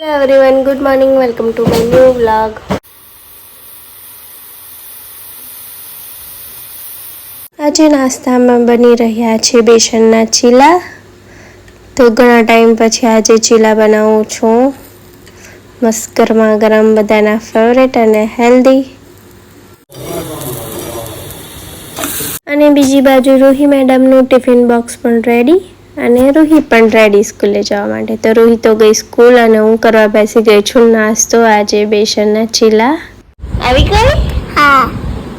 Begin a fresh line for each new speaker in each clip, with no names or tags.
Everyone good morning welcome to my new vlog આજે નાસ્તામાં બની રહ્યા છે બેસનના ચીલા. તો ઘણા ટાઈમ પછી આજે ચીલા બનાવું છું. મસ્ત ગરમા ગરમ બધાના ફેવરેટ અને હેલ્ધી અને બીજી બાજુ રૂહી મેડમનું ટિફિન બોક્સ પણ રેડી અને રૂહી પણ રેડી સ્કૂલે જવા માટે. તો રૂહી તો ગઈ સ્કૂલ અને હું કરવા બેસી ગઈ છું નાસ્તો. આજે બેસનના ચીલા. આવી ગઈ?
હા.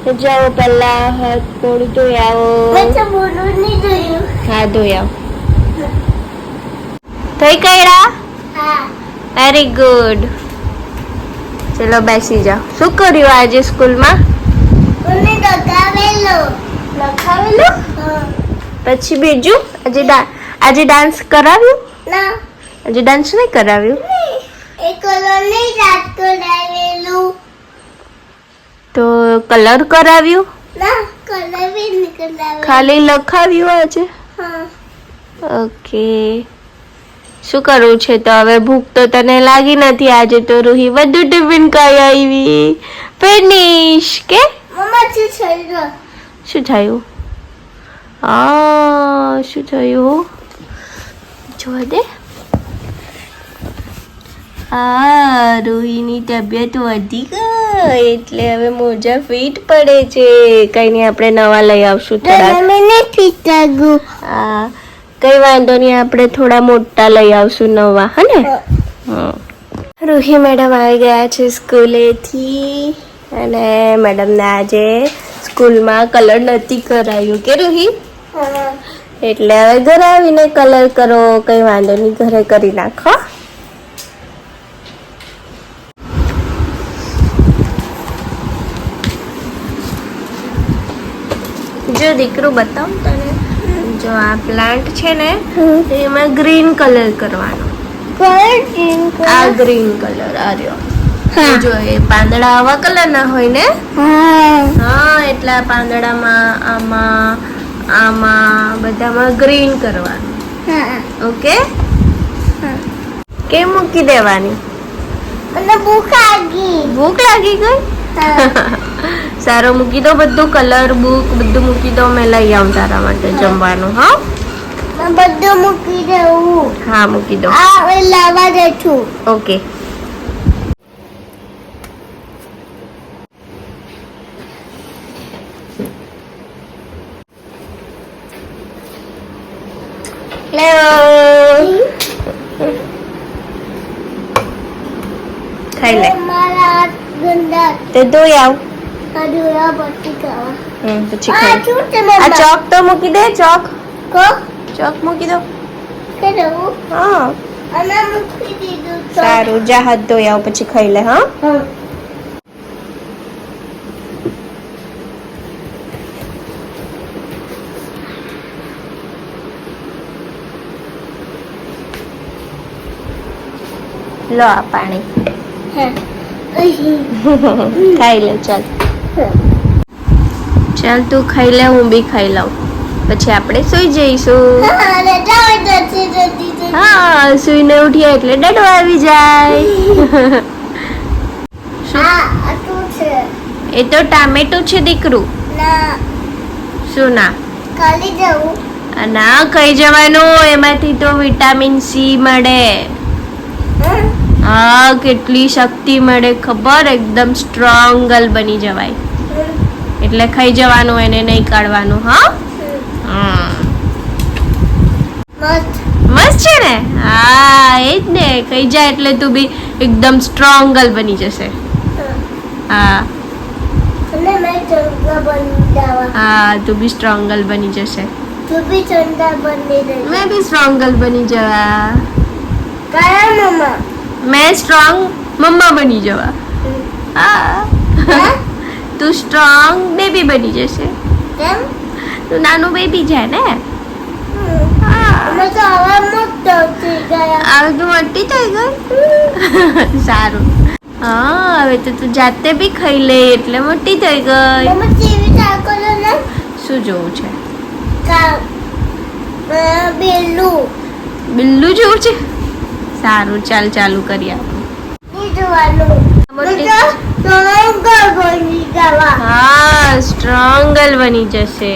તો જાઓ પહેલા હાથ મોડું ધોઈ આવો. હા ધોઈ આવો. થઈ કઈડા
હા.
વેરી ગુડ ચલો બેસી જાઓ. શું કર્યું આજે સ્કૂલમાં? લખાવેલું. પછી બીજું? આજે આજે ડાન્સ કરાવ્યું?
ના.
આજે ડાન્સ નહીં કરાવ્યું?
એ કલર નહીં રાત કરાવેલું
તો કલર કરાવ્યું?
ના કલર બી નહીં
ખાલી લખાવ્યું આજે?
હા.
ઓકે. શું કરવું છે તો હવે ભૂખ તો તને લાગી નથી આજે તો રૂહી બધું ટિફિન ખાઈ આવી. ફિનિશ કે?
મમ્મા શું થયું?
શું થયું? આ શું થયું? જોવા દે. આ રૂહીની તબિયત વધી ગઈ એટલે હવે મોજા ફિટ પડે છે. કઈ નહીં આપણે નવા લઈ આવશું થોડા
મને ફીટ લાગુ.
હા કઈ વાંધો નહીં આપણે થોડા મોટા લઈ આવશું નવા હે ને? હમ. રૂહી મેડમ આવી ગયા છે સ્કૂલેથી અને મેડમને આજે સ્કૂલમાં કલર નથી કરાયું. કે રૂહી
હા.
એટલે હવે ઘરે આવીને કલર કરો કઈ વાંધો નહીં ઘરે કરી નાખો. જો દીકરું બતાવું તને. જો આ પ્લાન્ટ છે ને એમાં ગ્રીન કલર કરવાનો. આ ગ્રીન કલર આ રહ્યો. જો એ પાંદડા આવા કલર ના હોય ને?
હા.
એટલા પાંદડામાં આમાં આમાં બધામાં ગ્રીન કરવાનું. ઓકે કેમ મૂકી દેવાની?
મને ભૂખ લાગી.
ભૂખ લાગી ગઈ? સારો મૂકી દો બધું કલર બુક બધું મૂકી દો મેં લઈ આવું તારા માટે જમવાનું હા?
બધું મૂકી દઉં.
હા મૂકી દો.
લાવવા દે છું.
ઓકે હેલો ખાઈ લે
મારા ગંદા
તે ધોઈ આવ પછી
આ
ચોક તો મૂકી દે ચોક ચોક મૂકી દો હા સારું જા હાથ ધોઈ આવ પછી ખાઈ લે હા લો આ પાણી. ખાઈ લે ચાલ. ચાલ તું ખાઈ લે હું બી ખાઈ લઉં. પછી આપણે સુઈ જઈશું.
હા,
સુઈને ઉઠીએ એટલે ડડો આવી જાય. એ તો ટામેટું છે દીકરું. શું ના?
ખાલી જવું.
ના ખાઈ જવાનું. એમાંથી તો વિટામિન સી મળે. હા કેટલી શક્તિ મળે ખબર? એકદમ સ્ટ્રોંગ ગર્લ બની જવાય. એટલે ખાઈ જવાનું એને નહીં કાઢવાનું હા.
મસ્ત.
છે ને? હા એ જ ને. ખાઈ જાય એટલે તું બી એકદમ સ્ટ્રોંગ ગર્લ બની જશે.
હા.
હા તું બી સ્ટ્રોંગ ગર્લ બની જશે.
તું બી ચંદ્ર બંધી
મેં બી સ્ટ્રોંગ ગર્લ બની જવા.
કયા મમ્મા?
મેં સ્ટ્રોંગ મમ્મા બની જવા હા? તું સ્ટ્રોંગ બેબી બની જશે
કેમ
તું નાનું બેબી છે ને
હવે
તું મોટી થઈ ગઈ સારું હા હવે તો તું જાતે બી ખાઈ લે એટલે મોટી થઈ ગઈ શું જોવું છે
અ,
બિલ્લું જોવું છે સારું ચાલ ચાલુ કરી આપું હા સ્ટ્રોંગલ બની જશે.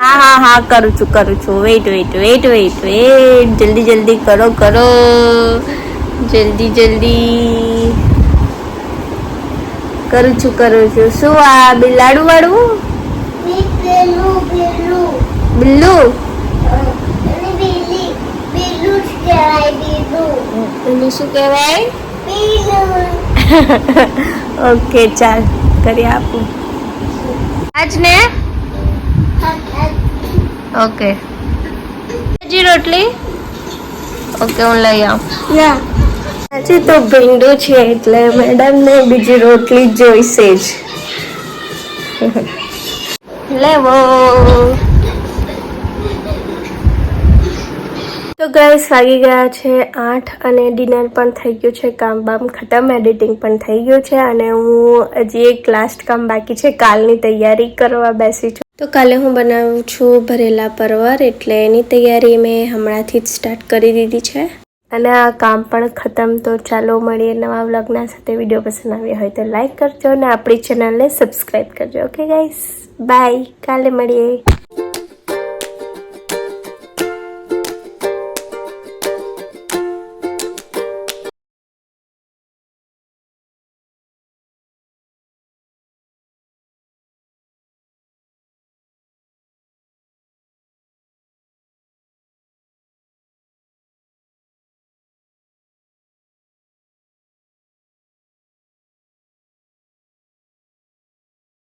હા હા હા કરું છું કરું છું. Wait wait wait wait wait જલ્દી જલ્દી કરો કરો. જલ્દી જલ્દી. કરું છું કરું છું. શું આ બિલાડું વાળું?
બીલી
એનું શું કહેવાય? ઓકે ચાલ કરી આપું. આજ ને ઓકે હજી રોટલી? ઓકે હું લઈ આવું.
ના.
આજે તો ભીંડું છે એટલે મેડમને બીજી રોટલી જોઈશે જ. લેવો. તો ગાઈસ વાગી ગયા છે આઠ અને ડિનર પણ થઈ ગયું છે, કામ બામ ખતમ એડિટિંગ પણ થઈ ગયું છે અને હું હજી એક લાસ્ટ કામ બાકી છે, કાલની તૈયારી કરવા બેસી છું. તો કાલે હું બનાવું છું ભરેલા પરવર, એટલે એની તૈયારી મેં હમણાંથી જ સ્ટાર્ટ કરી દીધી છે. અને આ કામ પણ ખતમ, તો ચાલો મળીએ નવા વ્લોગના સાથે. વીડિયો પસંદ આવ્યો હોય તો લાઈક કરજો અને આપણી ચેનલને સબસ્ક્રાઈબ કરજો ઓકે ગાઈસ બાય કાલે મળીએ